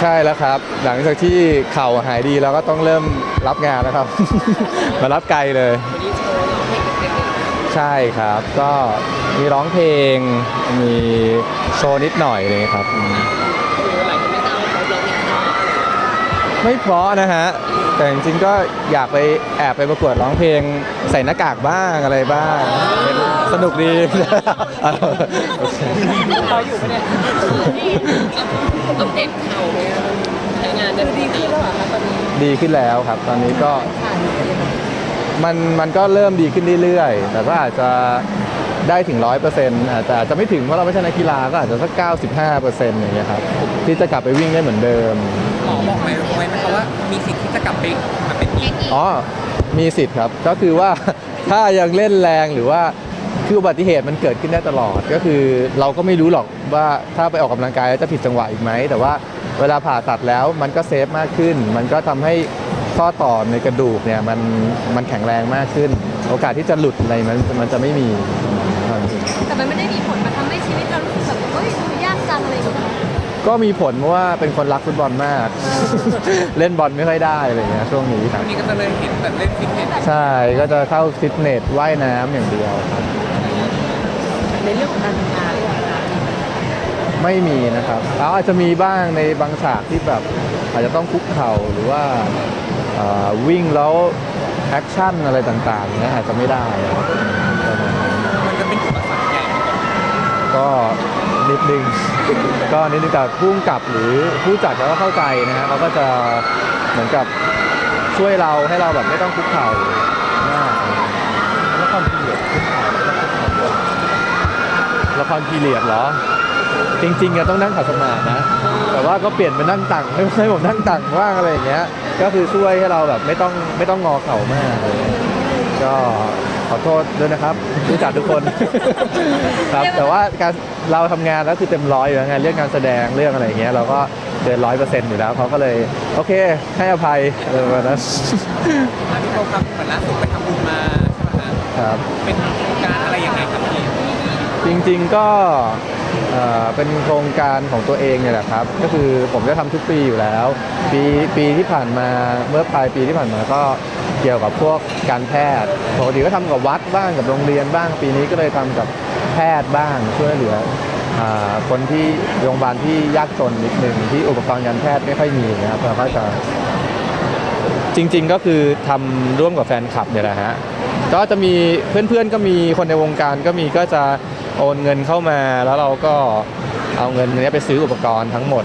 ใช่แล้วครับ หลังจากที่เข่าหายดีแล้วก็ต้องเริ่มรับงานแล้วครับ มารับไกลเลยวันนี้โชว์ร้องเพลงเต็มๆเลย ใช่ครับ ก็มีร้องเพลง มีโชว์นิดหน่อยเลยครับ ไม่เพราะนะฮะ แต่จริงๆก็อยากไปแอบไปประกวดร้องเพลงใส่หน้ากากบ้างอะไรบ้าง สนุกดีเราอยู่ปะเนี่ยต้องเด็ดเข่าไหมคะใช้งานคือดีขึ้นแล้วเหรอคะตอนนี้ดีขึ้นแล้วครับ ตอนนี้ก็มันมันก็เริ่มดีขึ้นเรื่อยๆ แต่ก็อาจจะได้ถึงร้อยเปอร์เซ็นต์อาจจะอาจจะไม่ถึงเพราะเราไม่ใช่นักกีฬาก็อาจจะสักเก้าสิบห้าเปอร์เซ็นต์อย่างเงี้ยครับที่จะกลับไปวิ่งได้เหมือนเดิม หมอบอกไหมไว้ไหมคะว่า มีสิทธิ์ที่จะกลับไปมาเป็นอีกอ๋อ มีสิทธิ์ครับ ก็คือว่า ถ้ายังเล่นแรงหรือว่า คืออุบัติเหตุมันเกิดขึ้นได้ตลอด ก็คือเราก็ไม่รู้หรอกว่าถ้าไปออกกำลังกายแล้วจะผิดจังหวะอีกไหม แต่ว่าเวลาผ่าตัดแล้วมันก็เซฟมากขึ้น มันก็ทำให้ข้อต่อในกระดูกเนี่ยมันมันแข็งแรงมากขึ้น โอกาสที่จะหลุดอะไรมันมันจะไม่มีครับแต่มันไม่ได้มีผลมาทำให้ชีวิตเรารู้สึกแบบเฮ้ยดูยากจังอะไรอย่างเงี้ย ก็มีผลเพราะว่าเป็นคนรักฟุตบอลมาก เล่นบอลไม่ค่อยได้อะไรอย่างเงี้ยช่วงนี้ครับ วันนี้ก็จะเลยเห็นแต่เล่นฟิตเนสใช่ก็จะเข้าฟิตเนสว่ายน้ำอย่างเดียวครับในเรื่องของการทำงานเลยนะคะไม่มีนะครับแล้วอาจจะมีบ้างในบางฉากที่แบบอาจจะต้องคุกเข่าหรือว่าเอ่อวิ่งแล้วแอคชั่นอะไรต่างๆเนี้ยอาจจะไม่ได้ครับประมาณนั้นมันจะเป็นอุปสรรคใหญ่ไหมก่อ นก็นิดนึง ก็นิดนึงแต่ผู้กำกับหรือผู้จัดเขาก็เข้าใจนะฮะเขาก็จะเหมือนกับช่วยเราให้เราแบบไม่ต้องคุกเข่ามากแล้วความพีเรียดคุกเข่าแล้วก็คุกเข่าเยอะละครพีเรียดเหรอ จริงๆอะต้องนั่งขัดสมาธินะ แต่ว่าก็เปลี่ยนเป็นนั่งตังให้ให้ผมนั่งตังว่างอะไรอย่างเงี้ย ก็คือช่วยให้เราแบบไม่ต้องไม่ต้องงอเข่ามากอะไรเลยก็ ขอโทษด้วยนะครับผู้จัดทุกคน ครับ แต่ว่าการเราทำงานแล้วคือเต็มร้อยอยู่แล้วไงเรื่องการแสดงเรื่องอะไรอย่างเงี้ยเราก็เกินร้อยเปอร์เซ็นต์อยู่แล้วเขาก็เลยโอเค ให้อภัยอะไรประมาณนั้นแล้วพี่โตครับเหมือนล่าสุดไปทำบุญมาใช่ไหมฮะครับ เป็นโครงการอะไรยังไงครับพี่จริงๆก็เอ่อเป็นโครงการของตัวเองเนี่ยแหละครับ ก็คือผมจะทำทุกปีอยู่แล้ว ปีปีที่ผ่านมาเมื่อปลายปีที่ผ่านมาก็ เกี่ยวกับพวกการแพทย์ปกติก็ทำกับวัดบ้างกับโรงเรียนบ้าง ปีนี้ก็เลยทำกับแพทย์บ้างช่วยเหลืออคนที่โรงพยาบาลที่ยากจนนิดนึงที่อุปกรณ์การแพทย์ไม่ค่อยมีนะครับเราก็จะจริง ๆ ก็คือทำร่วมกับแฟนคลับเนี่ยแหละฮะก็จะมีเพื่อนๆก็มีคนในวงการก็มีก็จะโอนเงินเข้ามาแล้วเราก็เอาเงินนี้ไปซื้ออุปกรณ์ทั้งหมด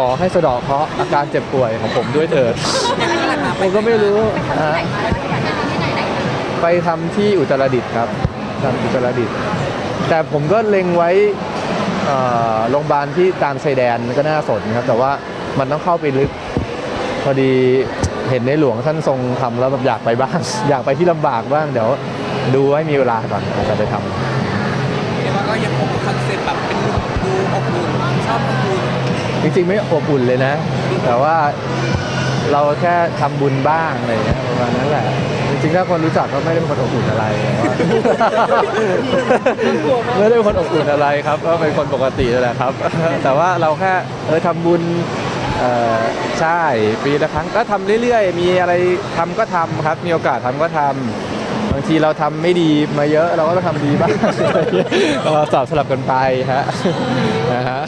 อืมขอให้สะเดอกเคราะห์อาการเจ็บป่วยของผมด้วยเถิด ผมก็ไม่รู้ฮะไปทำที่อุตรดิตถ์ครับทำอุตรดิตถ์แต่ผมก็เล็งไว้เอ่อโรงพยาบาลที่ตามชายแดนก็น่าสนครับ แต่ว่ามันต้องเข้าไปลึก พอดีเห็นในหลวงท่านทรงทำแล้วแบบอยากไปบ้าง อยากไปที่ลำบากบ้าง เดี๋ยวดูให้มีเวลาก่อนอาจจะไปทำ เรียกว่าก็ยังคงคอนเซ็ปต์แบบเป็นดูอบอุ่นชอบทำบุญ จริงๆไม่อบอุ่นเลยนะ แต่ว่าเราแค่ทำบุญบ้างอะไรอย่างเงี้ยประมาณนั้นแหละ จริงๆถ้าคนรู้จักก็ไม่ได้เป็นคนอบอุ่นอะไรไม่ได้เป็นคนอบอุ่นอะไรครับก็เป็นคนปกตินั่นแหละครับ แต่ว่าเราแค่เออทำบุญเอ่อใช่ปีละครั้งก็ทำเรื่อยๆ มีอะไรทำก็ทำครับ มีโอกาสทำก็ทำบางทีเราทำไม่ดีมาเยอะเราก็ต้องทำดีบ้าง เราสอบสลับกันไปฮะนะฮะ